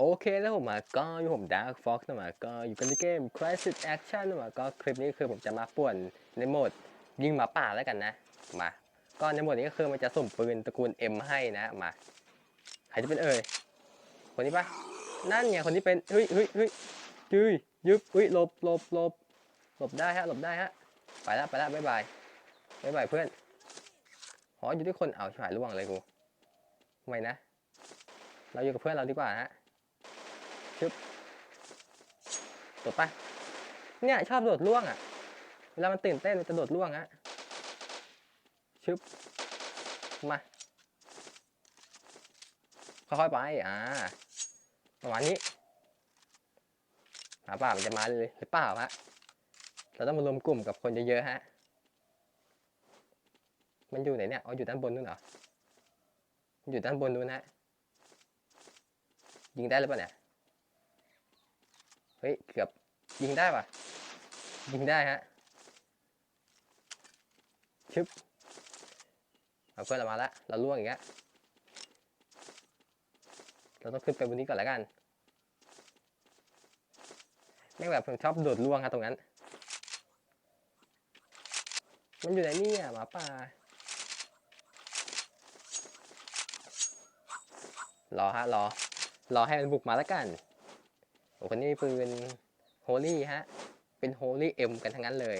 โอเคแล้วผมมาก็อยู่ผมดาร์ f ฟ็อกซ์นะมาก็อยู่กันในเกม Crisis Action นะมาก็คลิปนี้คือผมจะมาป่วนในโหมดยิงหมาป่าแล้วกันนะมาก็ในโหมดนี้ก็คือมันจะสุ่มปืนตระกูล M ให้นะมาใครจะเป็นเอ่ยคนนี้ปะนั่นไงคนที่เป็นเฮ้ยเฮ้ยเฮ้ยยืยยึบเฮ้ยหลบหลบหลบหลบได้ฮะหลบได้ฮะไปละไปละบ๊ายบายบ๊ายบายเพื่อนอ๋ออยู่ที่คนเอาชิบหายล่วงเลยกูไม่นะ เราอยู่กับเพื่อนเราดีกว่าฮะ ชึบโดดไปเนี่ยชอบโดดล่วงอะ เวลามันตื่นเต้นมันจะโดดล่วงฮะชึบมาค่อยๆไปอ่าประมาณนี้หาป่ามันจะมาเลยหรือเปล่าฮะเราต้องมารวมกลุ่มกับคนเยอะๆฮะมันอยู่ไหนเนี่ยอ๋ออยู่ด้านบนนู่นเหรออยู่ด้านบนนู่นฮะยิงได้หรือเปล่าเนี่ย เฮ้ย เกือบยิงได้ปะยิงได้ฮะชึบเอาเพื่อนเรามาแล้วเราล่วงอีกแล้วเราต้องขึ้นไปบนนี้ก่อนแล้วกันแม่งแบบผมชอบโดดล่วงครับตรงนั้น มันอยู่ไหนเนี่ยหมาป่า รอฮะรอ รอให้มันบุกมาแล้วกัน คนนี้มีปืนโฮลี่ฮะ เป็นโฮลี่เอ็มกันทั้งนั้นเลย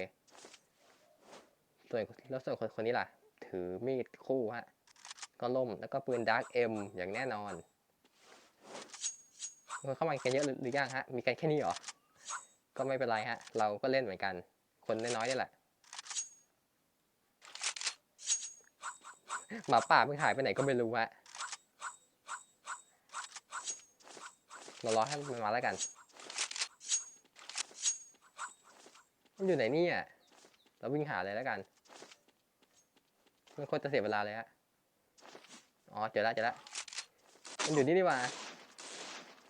ส่วนแล้วส่วนคนคนนี้ล่ะ ถือมีดคู่ฮะ ก็ล่มแล้วก็ปืนดาร์กเอ็มอย่างแน่นอนคนเข้ามากันเยอะหรือยังฮะ มีกันแค่นี้หรอ ก็ไม่เป็นไรฮะ เราก็เล่นเหมือนกัน คนน้อยๆนี่แหละ หมาป่าไม่หายไปไหนก็ไม่รู้ฮะ เรารอให้มันมาแล้วกัน มันอยู่ไหนเนี่ยเราวิ่งหาเลยแล้วกัน มันโคตรจะเสียเวลาเลยฮะ อ๋อ เจอแล้วเจอแล้ว มันอยู่นี่นี่หว่า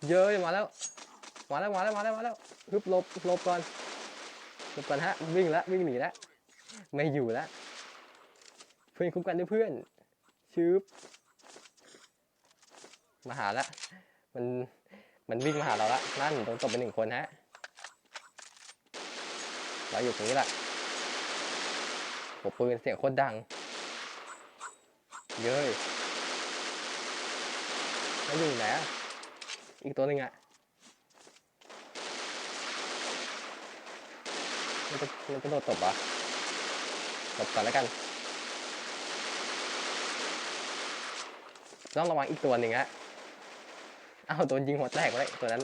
เยอะมาแล้ว มาแล้ว มาแล้ว มาแล้ว มาแล้ว ฮึบลบลบก่อนลบก่อนฮะ วิ่งแล้ววิ่งหนีแล้ว ไม่อยู่แล้ว เพื่อนคุ้มกันด้วยเพื่อนชืบมาหาแล้ว มัน มันวิ่งมาหาเราละนั่นโดนตบไปหนึ่งคนฮะเราอยู่ตรงนี้แหละโหปืนเสียงโคตรดัง เย้ยแล้วอยู่ไหนอีกตัวหนึ่งอะมันจะมันจะโดนตบอะตบก่อนแล้วกัน ต้องระวังอีกตัวหนึ่งฮะ อ้าวโดนยิงหัวแตกไปเลยตัวนั้น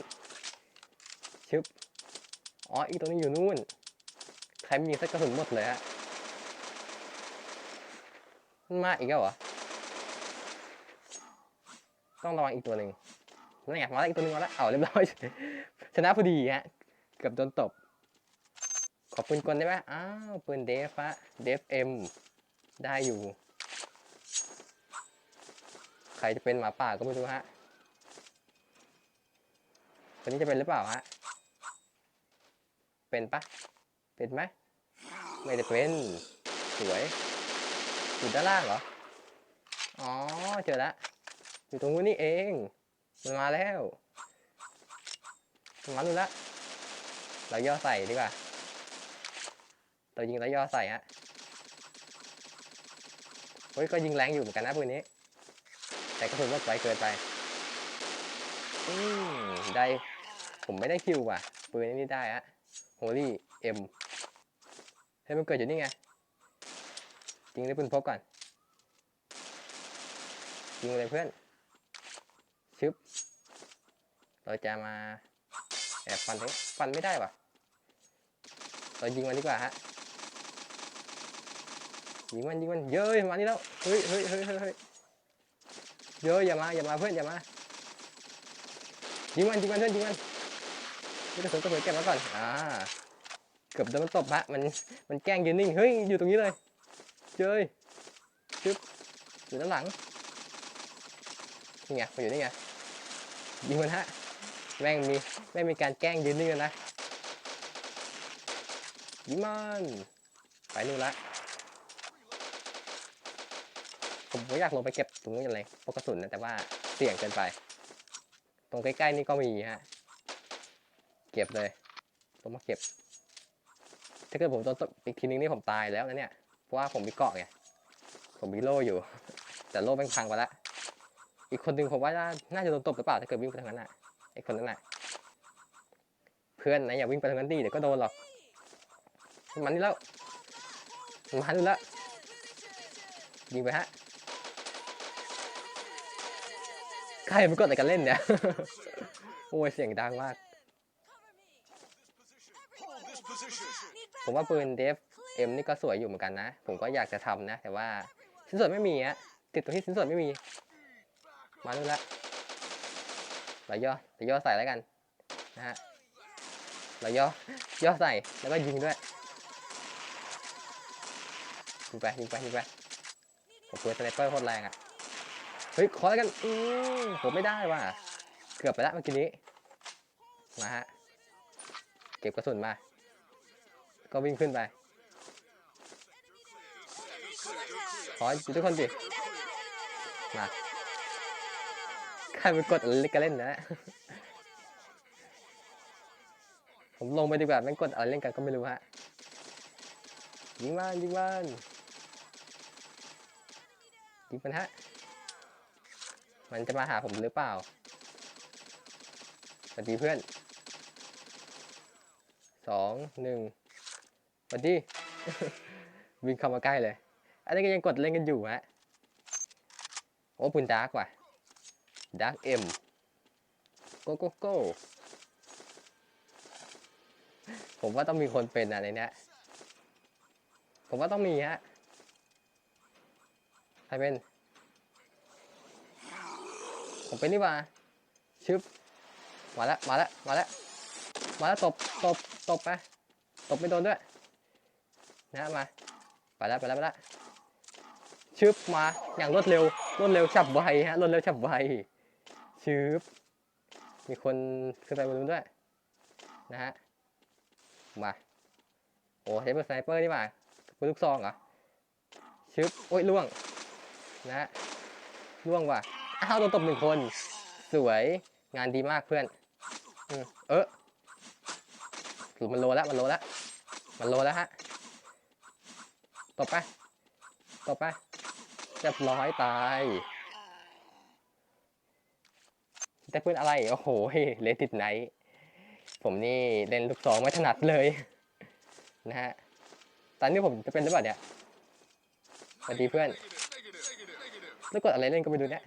ชึบอ๋ออีกตัวนี้อยู่นู่นใครมีสักกระสุนหมดเลยฮะมันมาอีกแล้วเหรอต้องระวังอีกตัวหนึ่งนั่นไงมาแล้วอีกตัวหนึ่งมาแล้วเอาเรียบร้อยชนะพอดีฮะเกือบโดนตบขอปืนกลได้ไหมอ้าวปืนเดฟอะเดฟเอ็มได้อยู่ ใครจะเป็นหมาป่าก็ไม่รู้ฮะ คนนี้จะเป็นหรือเปล่าฮะ เป็นปะเป็นไหม ไม่ได้เป็น สวย อยู่ด้านล่างเหรอ อ๋อ เจอแล้วอยู่ตรงนู้นนี่เอง มันมาแล้วมันมาดูแล้วเราย่อใส่ดีกว่า เรายิงแล้วย่อใส่ฮะเฮ้ย ก็ยิงแรงอยู่เหมือนกันนะปืนนี้ แต่กระสุนหมดไวเกินไป อืม ได้ ผมไม่ได้คิวว่ะปืนนี้ได้ฮะโฮลี่เอ็มเฮ้ยมันเกิดอยู่นี่ไงยิงด้วยปืนพกก่อนยิงเลยเพื่อนชึบเราจะมาแอบฟันเฮ้ยฟันไม่ได้ว่ะเรายิงมันดีกว่าฮะยิงมันยิงมันเย้ยมานี่แล้วเฮ้ยเฮ้ยเฮ้ยเฮ้ยเฮ้ยเย้ยอย่ามาอย่ามาเพื่อนอย่ามายิงมันยิงมันเพื่อนยิงมัน นี่กระสุนกระสุนเก็บมาก่อน อ่า เกือบโดนมันตบฮะ มัน มันแกล้งยืนนิ่ง เฮ้ย อยู่ตรงนี้เลย เจยชึบอยู่ด้านหลัง นี่ไงมาอยู่นี่ไง ยิงมันฮะ แม่งมี แม่งมีการแกล้งยืนนิ่งกันนะ ยิงมัน ไปนู่นละ ผมก็อยากลงไปเก็บตรงนู้อย่างไรพวกกระสุนนะ แต่ว่าเสี่ยงเกินไป ตรงใกล้ๆนี่ก็มีฮะ เก็บเลยผมมาเก็บ ถ้าเกิดผมโดนตบอีกทีนึงนี่ผมตายแล้วนะเนี่ย เพราะว่าผมมีเกาะไง ผมมีโล่อยู่ แต่โล่แม่งพังไปละอีกคนหนึ่งผมว่าน่าจะโดนตบหรือเปล่าถ้าเกิดวิ่งไปทางนั้นน่ะไอคนนั้นน่ะ เพื่อนนะอย่าวิ่งไปทางนั้นดิเดี๋ยวก็โดนหรอกมันนี่แล้วมันมาดูแล้วยิงไปฮะใครมันกดอะไรกันเล่นเนี่ย โอ้ยเสียงดังมาก ผมว่าปืนเดฟเอ็มนี่ก็สวยอยู่เหมือนกันนะ ผมก็อยากจะทำนะ แต่ว่าชิ้นส่วนไม่มีอะติดตรงที่ชิ้นส่วนไม่มี มาดูละเราย่อเราย่อใส่แล้วกันนะฮะเราย่อย่อใส่แล้วก็ยิงด้วยยิงไปยิงไปยิงไปผมปืนสไนเปอร์โคตรแรงอะเฮ้ยขอแล้วกันอืมผมไม่ได้ว่ะเกือบไปล้วเมื่อกี้นี้มาฮะเก็บกระสุนมา ก็วิ่งขึ้นไป ขอทุกคนดิมาใครไปกดอะไรกันเล่นนะผมลงไปดีกว่าแม่งกดอะไรเล่นกันก็ไม่รู้ฮะยิงมันยิงมันยิงมันฮะ มันจะมาหาผมหรือเปล่าสวัสดีเพื่อนสองหนึ่ง วัสดี วิ่งเข้ามาใกล้เลย อันนี้ก็ยังกดเล่นกันอยู่ฮะ โอ้ปืนดาร์กว่ะดาร์กเอ็มโกโกโก้ผมว่าต้องมีคนเป็นอะในเนี้ยผมว่าต้องมีฮะ ใครเป็น ผมเป็นนี่ว่าชึบ มาแล้ว มาแล้ว มาแล้ว มาแล้วตบ ตบ ตบไป ตบไม่โดนด้วย นะมา ไปแล้วไปแล้วไปแล้วชึบมาอย่างรวดเร็วรวดเร็วฉับไวฮะรวดเร็วฉับไวชึบมีคนขึ้นไปบนนู้นด้วยนะฮะมาโอ้ใช้เป็นสไนเปอร์นี่มาปืนลูกซองเหรอชึบโอ้ยล่วงนะฮะล่วงว่ะอ้าวโดนตบหนึ่งคน สวยงานดีมากเพื่อนอเออหรือมันโลแล้วมันโลแล้วมันโลแล้วฮะ ตบไปตบไปเรียบร้อยตายแต่ปืนอะไร โอ้โหเลติดไนท์ผมนี่เล่นลูกซองไม่ถนัดเลย นะฮะ ตอนนี้ผมจะเป็นหรือเปล่าเนี่ยสวัสดีเพื่อนแล้วกดอะไรเล่นก็ไม่รู้เนี่ย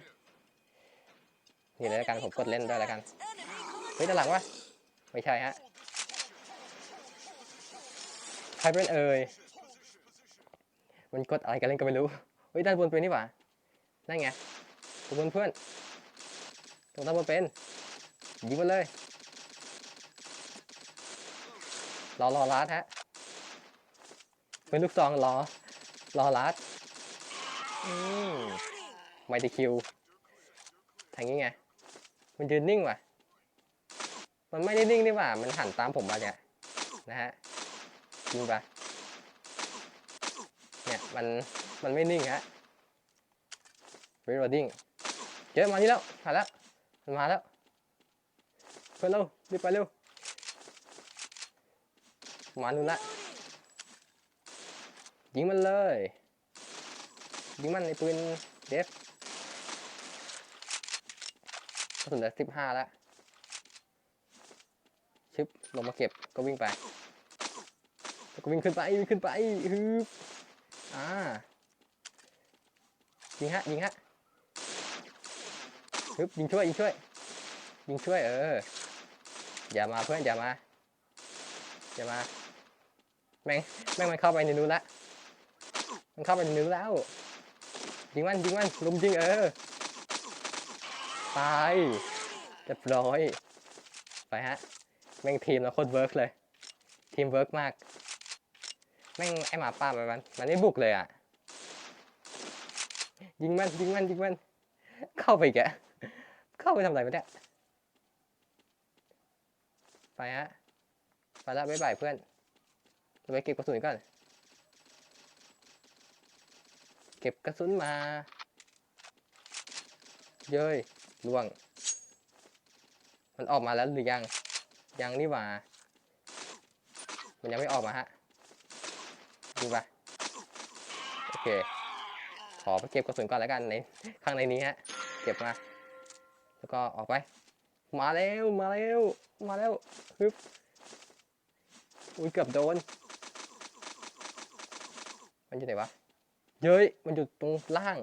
นี่เลยละกันผมกดเล่นด้วยละกัน เฮ้ยด้านหลังวะไม่ใช่ฮะ ใครเป็นเอ่ย มันกดอะไรกันเล่นก็ไม่รู้ เฮ้ยด้านบนเป็นนี่หว่านั่นไงตัวบนเพื่อนตรงด้านบนเป็นยิงมันเลย รอรอลัดฮะ เป็นลูกซองรอ รอลัดอืมไม่ได้คิวทางนี้ไง มันยืนนิ่งว่ะ มันไม่ได้นิ่งนี่หว่า มันหันตามผมมาเนี่ย นะฮะยิงไป มันมันไม่นิ่งฮะ reloading เจอมานี่แล้วมาแล้วมันมาแล้วเพื่อนเร็วรีบไปเร็วมานู่นละยิงมันเลยยิงมันในปืนเดฟกระสุนเหลือสิบห้าแล้วชึบลงมาเก็บก็วิ่งไปก็วิ่งขึ้นไปวิ่งขึ้นไปฮึบ อ่ายิงฮะยิงฮะฮึบยิงช่วยยิงช่วย ยิงช่วยเออ อย่ามาเพื่อนอย่ามา อย่ามา แม่งแม่งมันเข้าไปในนู้นละมันเข้าไปในนู้นแล้ว ยิงมันยิงมันลุมยิงเออ ตายเรียบร้อย ไปฮะ แม่งทีมเราโคตรเวิร์กเลย ทีมเวิร์กมาก แม่งไอหมาป่ามันมันไม่บุกเลยอะ ยิงมันยิงมันยิงมันเข้าไปแกเข้าไปทำอะไรมาเนี่ยไปฮะไปแล้วบ๊ายบายเพื่อนเราไปเก็บกระสุนก่อน เก็บกระสุนมา เย้ยล่วง มันออกมาแล้วหรือยัง ยังนี่หว่า มันยังไม่ออกมาฮะ ดูปะโอเค ขอไปเก็บกระสุนก่อนแล้วกันในข้างในนี้ฮะ เก็บมา แล้วก็ออกไป มาเร็ว มาเร็ว มาเร็วฮึบอุ้ยเกือบโดน มันอยู่ไหนวะ เย้ย มันอยู่ตรงล่าง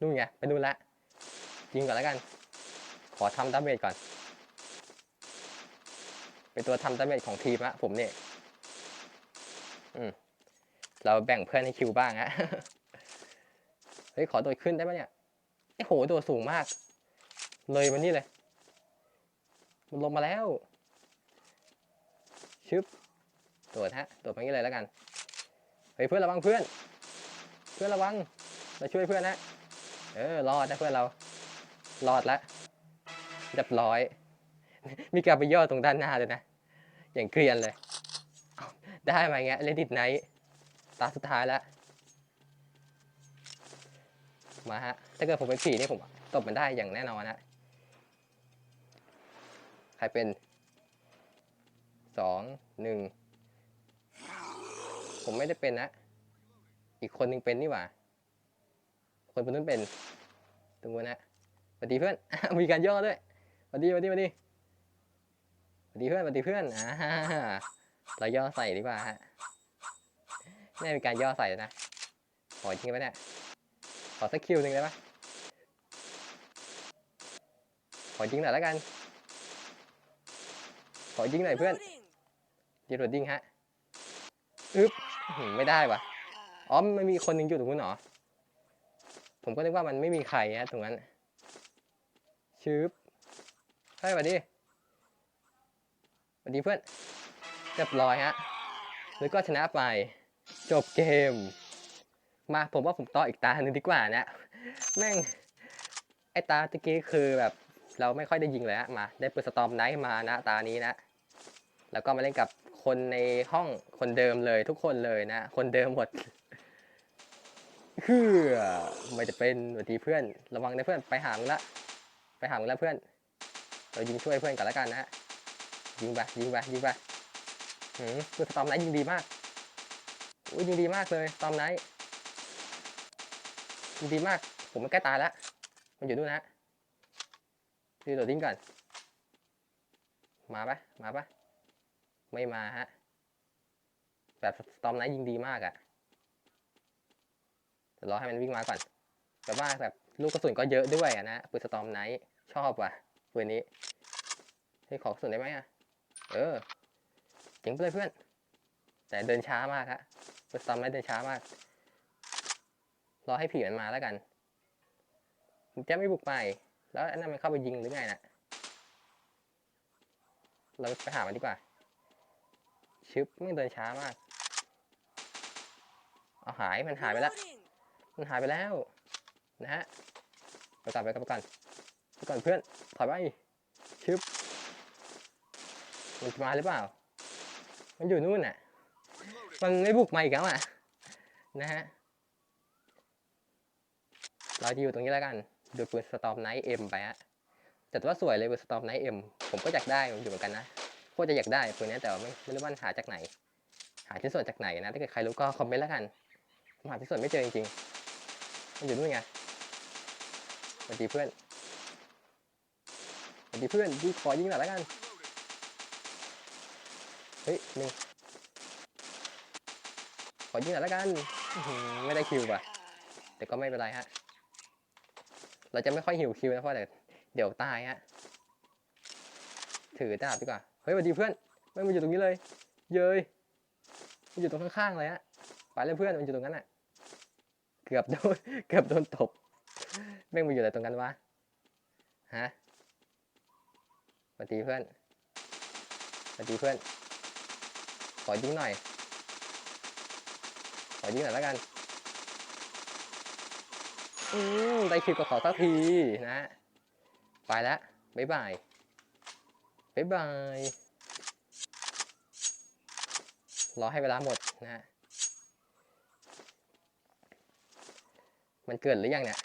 นู่นไง ไปนู่นละ ยิงก่อนแล้วกัน ขอทำดาเมจก่อน เป็นตัวทำดาเมจของทีมอะผมเนี่ย เราแบ่งเพื่อนให้คิวบ้างฮะ เฮ้ย ขอโดดขึ้นได้ไหมเนี่ยไอ้โหโดดสูงมาก เลยมานี่เลย มันลงมาแล้ว ชึบโดดฮะ โดดมางี้เลยแล้วกัน เฮ้ยเพื่อนระวังเพื่อน เพื่อนระวัง เราช่วยเพื่อนนะเออ รอดนะเพื่อนเรา รอดแล้วเรียบร้อย มีการไปย่อตรงด้านหน้าเลยนะ อย่างเกรียนเลย ได้มาอย่างเงี้ยเลดิตไนท์ตาสุดท้ายแล้ว มาฮะ ถ้าเกิดผมเป็นผีนี่ผมตบมันได้อย่างแน่นอนนะใครเป็นสองหนึ่งผมไม่ได้เป็นนะ อีกคนหนึงเป็นนี่หว่า คนคนนั้นเป็นตรงนู้นนะสวัสดีเพื่อน มีการย่อด้วยสวัสดีสวัสดีสวัสดีสวัสดีเพื่อนสวัสดีเพื่อนอ่า เราย่อใส่ดีกว่าฮะนี่มีการย่อใส่นะขอจริงไหมเนี่ยขอสักคิวหนึ่งได้ปะขอจริงหน่อยแล้วกัน ขอจริงหน่อยเพื่อนยีโรดดิ้งฮะอึ๊บหือไม่ได้วะอ๋อมันมีคนหนึ่งอยู่ตรงนู้นเหรอ ผมก็นึกว่ามันไม่มีใครฮะตรงนั้น ชืบเฮ้ยสวัสดีสวัสดีเพื่อน เรียบร้อยฮะแล้วก็ชนะไป จบเกม มาผมว่าผมต่ออีกตาหนึ่งดีกว่านะ แม่ง ไอตาตะกี้คือแบบ เราไม่ค่อยได้ยิงเลยฮะมา ได้เปิดสตอมไนท์มานะตานี้นะ แล้วก็มาเล่นกับคนในห้องคนเดิมเลยทุกคนเลยนะ คนเดิมหมดคือไม่จะเป็นสวัสดีเพื่อน ระวังนะเพื่อนไปหามึงละ ไปหามึงละเพื่อน เรายิงช่วยเพื่อนกันแล้วกันนะฮะยิงไปยิงไปยิงไป หืมคือสตอมไนท์ยิงดีมากอุ้ยยิงดีมากเลยสตอมไนท์ยิงดีมาก ผมมันใกล้ตายแล้ว มันอยู่นู่นนะฮะดูตัวดิ้งก่อน มาปะมาปะไม่มาฮะ แบบสตอมไนท์ยิงดีมากอะเดี๋ยวรอให้มันวิ่งมาก่อน แต่ว่าแบบลูกกระสุนก็เยอะด้วยอะนะปืนสตอมไนท์ชอบว่ะปืนนี้เฮ้ขอกระสุนได้ไหมอะเออ จ๋งไปเลยเพื่อน แต่เดินช้ามากฮะปืนสตอมไนท์เดินช้ามาก รอให้ผีมันมาแล้วกันจะไม่บุกไป แล้วอันนั้นมันเข้าไปยิงหรือไงน่ะ เราไปหามันดีกว่า ชึบไม่เดินช้ามาก เอาหายมันหายไปแล้ว มันหายไปแล้ว นะฮะ ไปก่อนไปก่อนไปก่อนไปก่อนเพื่อน ถอยไปชึบมันมาหรือเปล่า มันอยู่นู่นน่ะ มันไม่บุกมาอีกแล้วอะ นะฮะเราจะอยู่ตรงนี้แล้วกันดูปืนสตอมไนท์เอ็มไปฮะแต่ว่าสวยเลยปืนสตอมไนท์เอ็มผมก็อยากได้มันอยู่เหมือนกันนะโคตรจะอยากได้ปืนนี้แต่ว่าไม่ไม่รู้ว่าหาจากไหน หาชิ้นส่วนจากไหนนะถ้าเกิดใครรู้ก็คอมเมนต์แล้วกันผมหาชิ้นส่วนไม่เจอจริงๆมันอยู่นู่นไงสวัสดีเพื่อนสวัสดีเพื่อนยิงขอยิงหน่อยแล้วกัน นึ่ขอยิงหน่อยล้วกัน ไม่ได้คิวว่ะ แต่ก็ไม่เป็นไรฮะ เราจะไม่ค่อยหิวคิวนะเพราะแต่เดี๋ยวตายฮะ ถือดาบดีกว่า เฮ้ยสวัสดีเพื่อน ไม่มันอยู่ตรงนี้เลย เย้ยมันอยู่ตรงข้างๆเลยฮะ ไปเลยเพื่อน มันอยู่ตรงนั้นน่ะ เกือบโดน เกือบโดนตบ แม่งมันอยู่อะไรตรงนั้นวะ ฮะสวัสดีเพื่อนสวัสดีเพื่อน ขอยิงหน่อย ขอยิงหน่อยแล้วกัน อืมได้คลิปกับขอสักทีนะฮะไปแล้วบ๊ายบาย บ๊ายบาย รอให้เวลาหมดนะฮะ มันเกิดหรือยังเนี่ย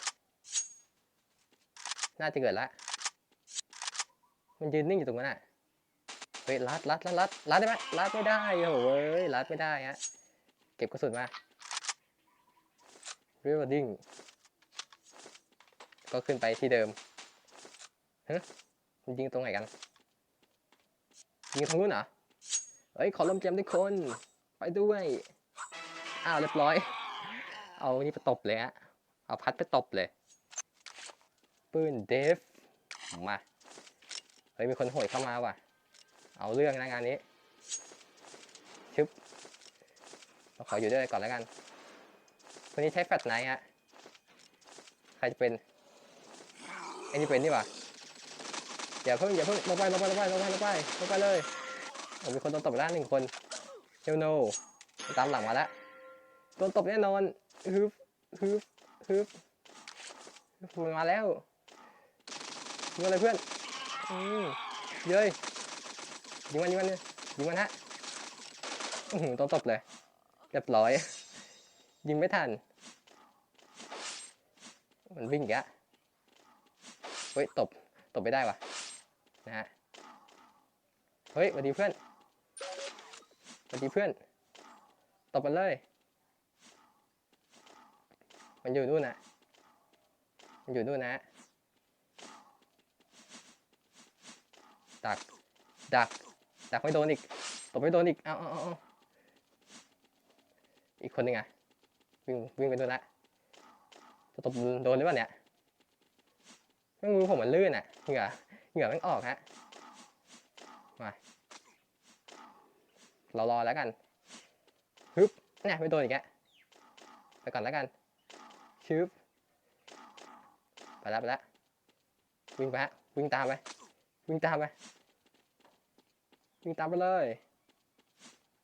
น่าจะเกิดละ มันยืนนิ่งอยู่ตรงนั้นอะ ฮ้ยลัดลัดลัดลัดลัดได้ไหมลัดไม่ได้โอ้โหเว้ยลัดไม่ได้ฮะเก็บกระสุนมาเรีวดิ้งก็ขึ้นไปที่เดิมเฮ้ยยิงตรงไหนกันยิงทางนู้นเหรอเฮ้ยขอลมเจมทุกคน ไปด้วยอ้าวเรียบร้อย เอานี่ไปตบเลยฮะเอาพัดไปตบเลยปืนเดฟมาเฮ้ยมีคนโหยเข้ามาว่ะ เอาเรื่องนะงานนี้ชึบเราขออยู่ด้วยก่อนแล้วกันคนนี้ใช้แฟลชไนท์ฮะ ใครจะเป็นไอ้นี่เป็นนี่หว่าอย่าเพิ่งอย่าเพิ่งลงไปลงไปลงไปลงไปลงไปลงไปเลยผมมีคนโดนตบแล้วหนึ่งคนเฮลโนตามหลังมาแล้วโดนตบแน่นอนฮึบฮึบฮึบมันมาแล้วยิงอะไรเพื่อนอืมเย้ย ยิงมันยิงมันเลยยิงมันฮะอื้อหือโดนตบเลยเรียบร้อย ยิงไม่ทัน มันวิ่งอีกอะเฮ้ยตบตบไม่ได้วะนะฮะเฮ้ยสวัสดีเพื่อนสวัสดีเพื่อนตบมันเลย มันอยู่นู่นนะมันอยู่นู่นนะดัก ดัก ดักไม่โดนอีก ตบไม่โดนอีก เอาเอาเอาอาอีกคนหนึ่งอะวิ่งวิ่งไปโดนละจะตบโดนหรือเปล่าเนี่ยไม่มือผมมันลื่นอะ เหงื่อ เหงื่อม่งออกฮะเรารอแล้วกัน ฮึบเนี่ยไม่โดนอีกแกไปก่อนแล้วกัน ชึบ ไปแล้วไปแล้ววิ่งไปฮะ วิ่งตามไป วิ่งตามไป วิ่งตามไปเลย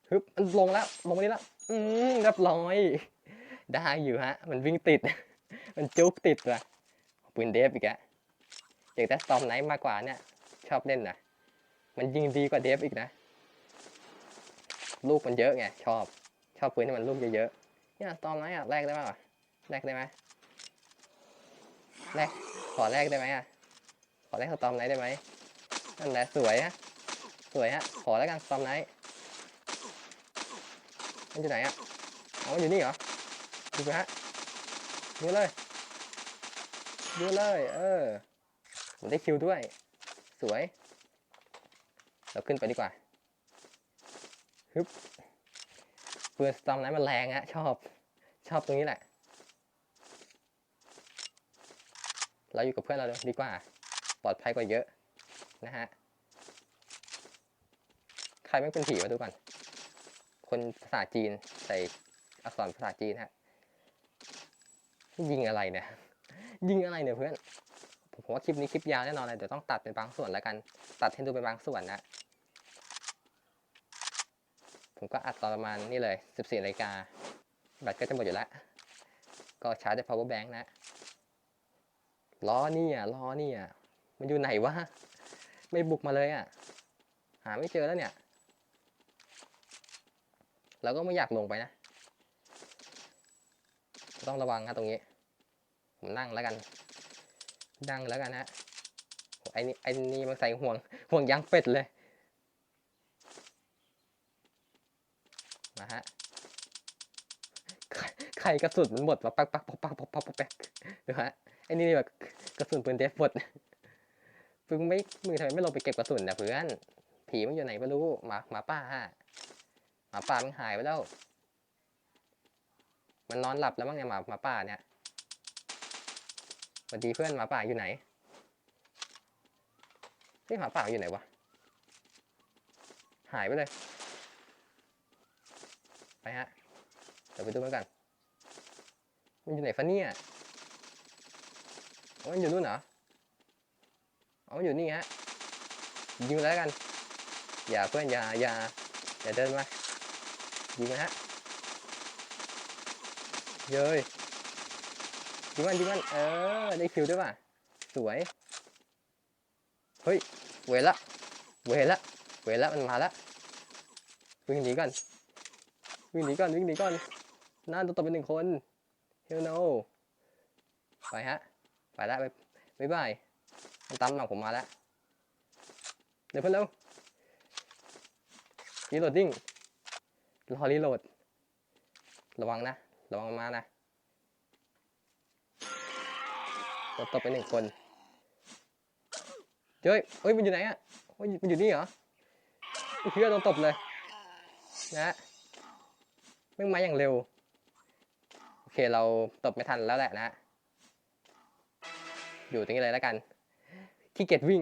ฮึบมันลงแล้วลงมานี่แล้วอืมเรียบร้อย ได้อยู่ฮะ มันวิ่งติด มันจุกติดว่ะปืนเดฟอีกอะอยากได้สตอมไนท์มากกว่าเนี่ย ชอบเล่นนะมันยิงดีกว่าเดฟอีกนะ ลูกมันเยอะไง ชอบ ชอบปืนที่มันลูกเยอะๆเนี่ยตอนไหนอะแลกได้ไหมวะแลกได้ไหมแลกขอแลกได้ไหมอะขอแลกสตอมไนท์ได้ไหมนั่นแหละสวยฮะ วยฮะ ขอแล้วกันตอมไนท์มันอยู่ไหนอะอ๋อมันอยู่นี่เหรอดูไปฮะดูเลยดูเลย เออมันได้คิวด้วย สวย เราขึ้นไปดีกว่าฮึบปืนสตอมนั้นมันแรงฮะ ชอบ ชอบตรงนี้แหละ เราอยู่กับเพื่อนเราดีกว่า ปลอดภัยกว่าเยอะนะฮะ ใครไม่เป็นผีมาดูก่อน คนภาษาจีนใส่อักษรภาษาจีนฮะ ยิงอะไรเนี่ย ยิงอะไรเนี่ยเพื่อน ผมว่าคลิปนี้คลิปยาวแน่นอนเลยเดี๋ยวต้องตัดเป็นบางส่วนแล้วกัน ตัดให้ดูเป็นบางส่วนนะ ผมก็อัดตอนประมาณนี่เลย 14นาฬิกาแบตก็จะหมดอยู่แล้ว ก็ชาร์จด้วย power bank นะล้อนี่อะล้อนี่อะมันอยู่ไหนวะ ไม่บุกมาเลยอะ หาไม่เจอแล้วเนี่ย เราก็ไม่อยากลงไปนะ ต้องระวังนะตรงนี้ ผมนั่งแล้วกัน นั่งแล้วกันฮะไอ้นี่ไอ้นี่มันใส่ห่วงห่วงยางเป็ดเลยมาฮะไข่กระสุนมันหมดมาปักปักปักปักปักปักปักนะฮะไอ้นี่แบบกระสุนปืนเดฟหมดพึ่งไม่มือทำไมไม่ลงไปเก็บกระสุนนะเพื่อนผีมันอยู่ไหนไม่รู้หมาหมาป้าฮะ หมาป่ามันหายไปแล้ว มันนอนหลับแล้วมั้งเนี่ยหมาหมาป่าเนี่ยสวัสดีเพื่อนหมาป่าอยู่ไหนเฮ้ยหมาป่าอยู่ไหนวะ หายไปเลย ไปฮะ เดี๋ยวไปดูมันกัน มันอยู่ไหนฟะเนี่ยอ๋อมันอยู่นู่นเหรออ๋อมันอยู่นี่ฮะยิงมันแล้วกัน อย่าเพื่อนอย่าอย่าอย่าเดินมา ยิงมันฮะเย้ยยิงมันยิงมันเออได้คิวด้วยป่ะสวยเฮ้ยเวละเวละเวละมันมาแล้ววิ่งหนีก่อนวิ่งหนีก่อนวิ่งหนีก่อนน่าโดนตบเป็นหนึ่งคนเฮลโนไปฮะไปแล้วไปบ๊ายบายมันตามหลังผมมาแล้วเดี๋ยวเพิ่นเร็วรีโหลดดิ้ง รอรีโหลด ระวังนะ ระวังมานะโดนตบไปหนึ่งคนเฮ้ยเฮ้ย มันอยู่ไหนอะเฮ้ยมันอยู่นี่เหรอเพื่อโดนตบเลย นะฮะแม่งมาอย่างเร็ว โอเค เราตบไม่ทันแล้วแหละนะฮะอยู่ตรงนี้เลยแล้วกัน ขี้เกียจวิ่ง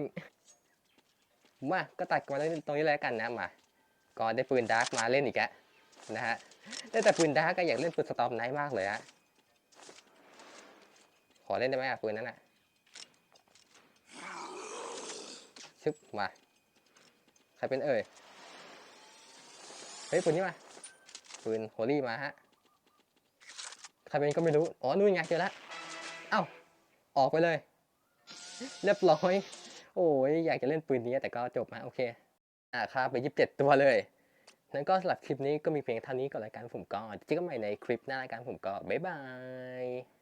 มา ก็ตัดกันมาตรงนี้เลยแล้วกันนะ มา ก็ได้ปืนดาร์กมาเล่นอีกแล้ว นะฮะได้แต่ปืนดาร์กก็อยากเล่นปืนสตอมไนท์มากเลยฮะขอเล่นได้ไหมอะปืนนั้นอะชึบมาใครเป็นเอ่ยเฮ้ยปืนนี้มาปืนโฮลี่มาฮะใครเป็นก็ไม่รู้อ๋อนู่นไงเจอแล้วเอ้าออกไปเลย เรียบร้อย โอ้ยอยากจะเล่นปืนนี้แต่ก็จบมาโอเคอ่าค่าไปยี่สิบเจ็ดตัวเลย นั้นก็สำหรับคลิปนี้ก็มีเพียงเท่านี้ก่อนรายการผมก็เจอกันใหม่ในคลิปหน้ารายการผมก็บ๊ายบาย